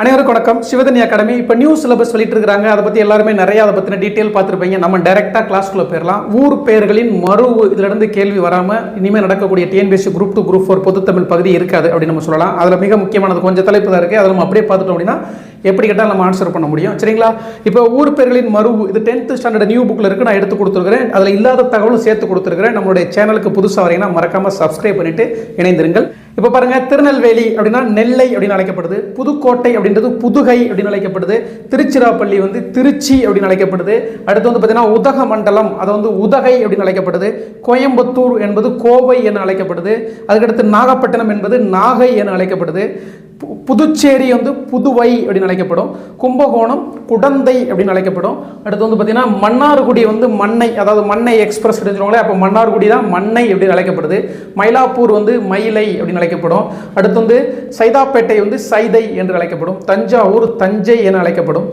அனைவருக்கும் வணக்கம். சிவதனி அகாடமி இப்போ நியூ சிலபஸ் வெளியிட்டு இருக்காங்க அதை பற்றி எல்லாருமே நிறைய அதை பற்றின டீட்டெயில் பார்த்துருப்பீங்க. நம்ம டேரெக்டாக கிளாஸ்க்குள்ளே போயிடலாம் ஊர் பெயர்களின் மறு இதிலிருந்து கேள்வி வராமல் இனிமேல் நடக்கக்கூடிய TNPSC group two group four பொதுத்தமிழ் பகுதி இருக்காது அப்படின்னு நம்ம சொல்லலாம். அதில் மிக முக்கியமானது கொஞ்சம் தலைப்பு தான் இருக்குது அதை நம்ம அப்படியே பார்த்துட்டோம் அப்படின்னா எப்படி கேட்டால் நம்ம ஆன்சர் பண்ண முடியும். சரிங்களா? இப்போ ஊர் பெயர்களின் மறு இது டென்த்து ஸ்டாண்டர்ட் நியூ புக்கில் இருக்குது நான் எடுத்து கொடுத்துருக்கிறேன். அதில் இல்லாத தகவலும் சேர்த்து கொடுத்துருக்கிறேன். நம்மளுடைய சேனலுக்கு புதுசாக வரீங்கன்னா மறக்காமல் சப்ஸ்கிரைப் பண்ணிவிட்டு இணைந்திருங்கள். இப்போ பாருங்கள் திருநெல்வேலி அப்படின்னா நெல்லை அப்படின்னு அழைக்கப்படுது புதுக்கோட்டை அப்படின்றது புதுகை அப்படின்னு அழைக்கப்படுது திருச்சிராப்பள்ளி வந்து திருச்சி அப்படின்னு அழைக்கப்படுது அடுத்து வந்து பார்த்தீங்கன்னா உதகமண்டலம் அது வந்து உதகை அப்படின்னு அழைக்கப்படுது கோயம்புத்தூர் என்பது கோவை என அழைக்கப்படுது அதுக்கடுத்து நாகப்பட்டினம் என்பது நாகை என அழைக்கப்படுது புதுச்சேரி வந்து புதுவை அப்படின்னு அழைக்கப்படும். கும்பகோணம் குடந்தை அப்படின்னு அழைக்கப்படும். அடுத்து வந்து பார்த்தீங்கன்னா மன்னார்குடி வந்து மண்ணை அதாவது மண்ணை எக்ஸ்பிரஸ் அப்படின்னு அப்போ மன்னார்குடி தான் மண்ணை அப்படின்னு அழைக்கப்படுது. மயிலாப்பூர் வந்து மயிலை அப்படின்னு அழைக்கப்படும். அடுத்து வந்து சைதாப்பேட்டை வந்து சைதை என்று அழைக்கப்படும். தஞ்சாவூர் தஞ்சை என அழைக்கப்படும்.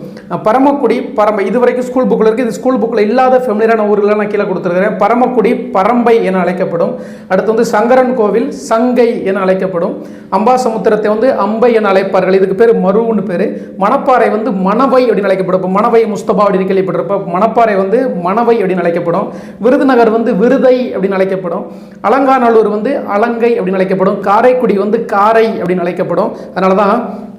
பரமக்குடி பரம்பை இது வரைக்கும் ஸ்கூல் புக்கில் இருக்குது இது ஸ்கூல் புக்கில் இல்லாத ஃபெமிலியரான ஊர்களை நான் கீழே கொடுத்துருக்கிறேன். பரமக்குடி பரம்பை என அழைக்கப்படும். அடுத்து வந்து சங்கரன் கோவில் சங்கை என அழைக்கப்படும். அம்பாசமுத்திரத்தை வந்து அம்பை என அழைப்பார்கள். இதுக்கு பேர் மருவுன்னு பேர். மணப்பாறை வந்து மணவை அப்படின்னு அழைக்கப்படும். மணவை முஸ்தபா அப்படின்னு கேள்விப்பட்டிருப்ப மணப்பாறை வந்து மணவை அப்படின்னு அழைக்கப்படும். விருதுநகர் வந்து விருதை அப்படின்னு அழைக்கப்படும். அலங்காநல்லூர் வந்து அலங்கை அப்படின்னு அழைக்கப்படும். காரைக்குடி வந்து காரை அப்படின்னு அழைக்கப்படும். அதனால தான்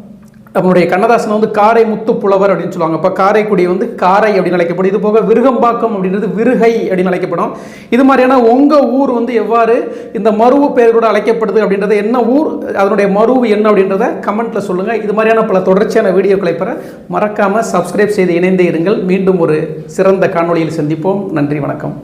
நம்மளுடைய கண்ணதாசன் வந்து காரை முத்து புலவர் அப்படின்னு சொல்லுவாங்க. இப்போ காரைக்குடி வந்து காரை அப்படின்னு அழைக்கப்படும். இது போக விருகம்பாக்கம் அப்படின்றது விருகை அப்படின்னு அழைக்கப்படும். இது மாதிரியான உங்கள் ஊர் வந்து எவ்வாறு இந்த மருவு பெயரோட அழைக்கப்படுது அப்படின்றத என்ன ஊர் அதனுடைய மருவு என்ன அப்படின்றத கமெண்ட்ல சொல்லுங்கள் இது மாதிரியான பல தொடர்ச்சியான வீடியோக்களை பெற மறக்காமல் சப்ஸ்கிரைப் செய்து இணைந்தே இருங்கள். மீண்டும் ஒரு சிறந்த காணொளியில் சந்திப்போம். நன்றி வணக்கம்.